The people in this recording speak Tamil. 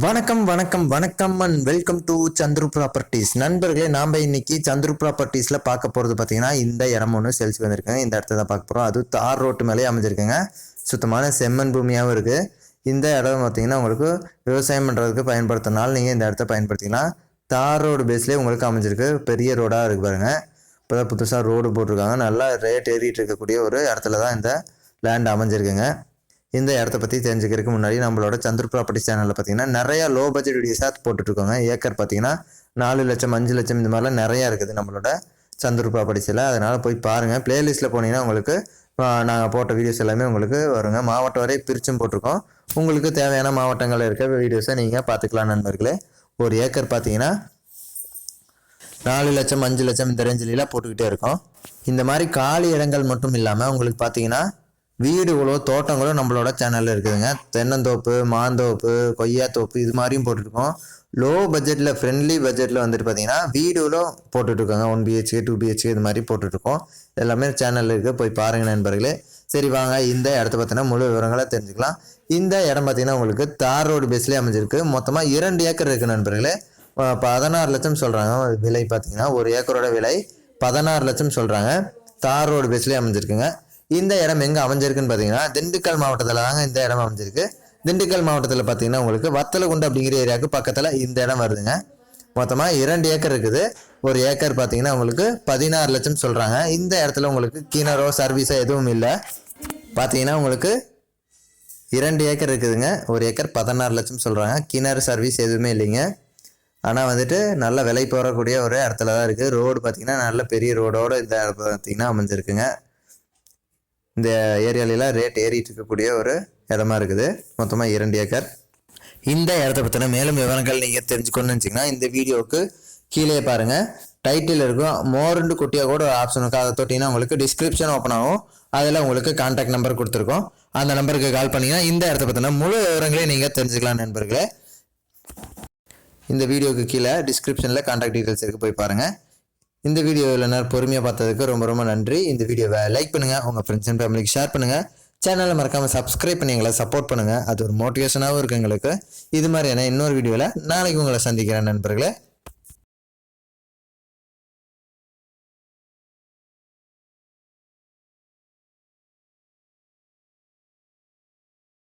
வணக்கம் வணக்கம் வணக்கம் and welcome to Chandru properties நண்பர்களே நாம் இன்னைக்கு சந்துரு ப்ராப்பர்ட்டிஸில் பார்க்க போகிறது பார்த்தீங்கன்னா இந்த இடம் ஒன்று சேல்ஸ் வந்திருக்குங்க இந்த இடத்த தான் பார்க்க போகிறோம் அதுவும் தார் ரோட்டு மேலேயே அமைஞ்சிருக்குங்க. சுத்தமான செம்மண் பூமியாகவும் இருக்குது இந்த இடம் பார்த்தீங்கன்னா உங்களுக்கு விவசாயம் பண்ணுறதுக்கு பயன்படுத்தினால நீங்கள் இந்த இடத்த பயன்படுத்திங்கன்னா தார் ரோடு பேஸ்லேயே உங்களுக்கு அமைஞ்சிருக்கு. பெரிய ரோடாக இருக்குது பாருங்கள் இப்போ தான் புதுசாக ரோடு போட்டிருக்காங்க. நல்லா ரேட் ஏறிட்டு இருக்கக்கூடிய ஒரு இடத்துல தான் இந்த லேண்ட் அமைஞ்சிருக்குங்க. இந்த இடத்த பற்றி தெரிஞ்சுக்கிறதுக்கு முன்னாடி நம்மளோட சந்திர ப்ராப்பர்ட்டி சேனலில் பார்த்தீங்கன்னா நிறையா லோ பட்ஜெட் வீடியோஸாக போட்டுட்ருக்கோங்க. ஏக்கர் பார்த்தீங்கன்னா நாலு லட்சம் அஞ்சு லட்சம் இந்த மாதிரிலாம் நிறையா இருக்குது நம்மளோட சந்திர ப்ராப்பர்ட்டிஸில் அதனால் போய் பாருங்கள் பிளேலிஸ்ட்டில் போனீங்கன்னா உங்களுக்கு நாங்கள் போட்ட வீடியோஸ் எல்லாமே உங்களுக்கு வருங்க. மாவட்டம் வரை பிரிச்சும் போட்டிருக்கோம். உங்களுக்கு தேவையான மாவட்டங்களில் இருக்க வீடியோஸை நீங்கள் பார்த்துக்கலாம் நண்பர்களே. ஒரு ஏக்கர் பார்த்தீங்கன்னா நாலு லட்சம் அஞ்சு லட்சம் இந்த ரேஞ்சிலாம் போட்டுக்கிட்டே இருக்கோம். இந்த மாதிரி காலி இடங்கள் மட்டும் இல்லாமல் உங்களுக்கு பார்த்தீங்கன்னா வீடுகளோ தோட்டங்களோ நம்மளோட சேனலில் இருக்குதுங்க. தென்னந்தோப்பு மாந்தோப்பு கொய்யாத்தோப்பு இது மாதிரியும் போட்டுருக்கோம் லோ பட்ஜெட்டில் ஃப்ரெண்ட்லி பட்ஜெட்டில் வந்துட்டு பார்த்தீங்கன்னா வீடுகளும் போட்டுட்ருக்காங்க. ஒன் பிஹெச்கே டூ பிஹெச்கே இது மாதிரி போட்டுட்ருக்கோம். எல்லாமே சேனலில் இருக்குது போய் பாருங்கள் நண்பர்களே. சரி வாங்க. இந்த இடத்த பார்த்தீங்கன்னா முழு விவரங்களை தெரிஞ்சுக்கலாம். இந்த இடம் பார்த்தீங்கன்னா உங்களுக்கு தார் ரோடு பேஸ்லேயே அமைஞ்சிருக்கு. மொத்தமாக இரண்டு ஏக்கர் இருக்குது நண்பர்களே. பதினாறு லட்சம் சொல்கிறாங்க விலை பார்த்தீங்கன்னா ஒரு ஏக்கரோட விலை பதினாறு லட்சம் சொல்கிறாங்க தார் ரோடு பேஸ்லேயே அமைஞ்சிருக்குங்க. இந்த இடம் எங்கே அமைஞ்சிருக்குன்னு பார்த்தீங்கன்னா திண்டுக்கல் மாவட்டத்தில் தாங்க இந்த இடம் அமைஞ்சிருக்கு. திண்டுக்கல் மாவட்டத்தில் பார்த்தீங்கன்னா உங்களுக்கு வத்தலகுண்டு அப்படிங்கிற ஏரியாவுக்கு பக்கத்தில் இந்த இடம் வருதுங்க. மொத்தமாக இரண்டு ஏக்கர் இருக்குது. ஒரு ஏக்கர் பார்த்தீங்கன்னா உங்களுக்கு பதினாறு லட்சம் சொல்கிறாங்க இந்த இடத்துல உங்களுக்கு கிணறோ சர்வீஸோ எதுவும் இல்லை. பார்த்தீங்கன்னா உங்களுக்கு இரண்டு ஏக்கர் இருக்குதுங்க. ஒரு ஏக்கர் பதினாறு லட்சம் சொல்கிறாங்க கிணறு சர்வீஸ் எதுவுமே இல்லைங்க. ஆனால் வந்துட்டு நல்ல விலை போகக்கூடிய ஒரு இடத்துல தான் இருக்குது ரோடு பார்த்தீங்கன்னா நல்ல பெரிய ரோடோடு இந்த இடத்துல பார்த்தீங்கன்னா அமைஞ்சிருக்குங்க. இந்த ஏரியாலெலாம் ரேட் ஏறிட்டு இருக்கக்கூடிய ஒரு இடமா இருக்குது. மொத்தமாக இரண்டு ஏக்கர். இந்த இடத்த பற்றின மேலும் விவரங்கள் நீங்கள் தெரிஞ்சுக்கணும்னு வச்சிங்கன்னா இந்த வீடியோவுக்கு கீழே பாருங்கள் டைட்டில் இருக்கும். மோர்ண்டு குட்டியாக கூட ஒரு ஆப்ஷன் இருக்கும். அதை தொட்டிங்கன்னா உங்களுக்கு டிஸ்கிரிப்ஷன் ஓப்பன் ஆகும். அதில் உங்களுக்கு கான்டாக்ட் நம்பர் கொடுத்துருக்கோம். அந்த நம்பருக்கு கால் பண்ணிங்கன்னா இந்த இடத்த பற்றின முழு விவரங்களையும் நீங்கள் தெரிஞ்சுக்கலாம் நண்பர்களே. இந்த வீடியோக்கு கீழே டிஸ்கிரிப்ஷனில் கான்டாக்ட் டீட்டெயில்ஸ் இருக்குது போய் பாருங்கள் இந்த வீடியோவில் நான் பொறுமையாக பார்த்ததுக்கு ரொம்ப ரொம்ப நன்றி. இந்த வீடியோவை லைக் பண்ணுங்கள் உங்கள் ஃப்ரெண்ட்ஸ் அண்ட் ஃபேமிலிக்கு ஷேர் பண்ணுங்கள் சேனலை மறக்காமல் சப்ஸ்கிரைப் பண்ணி எங்களை சப்போர்ட் பண்ணுங்கள் அது ஒரு மோட்டிவேஷனாகவும் இருக்குது எங்களுக்கு. இது மாதிரியான இன்னொரு வீடியோவில் நாளைக்கு உங்களை சந்திக்கிறேன் நண்பர்களே.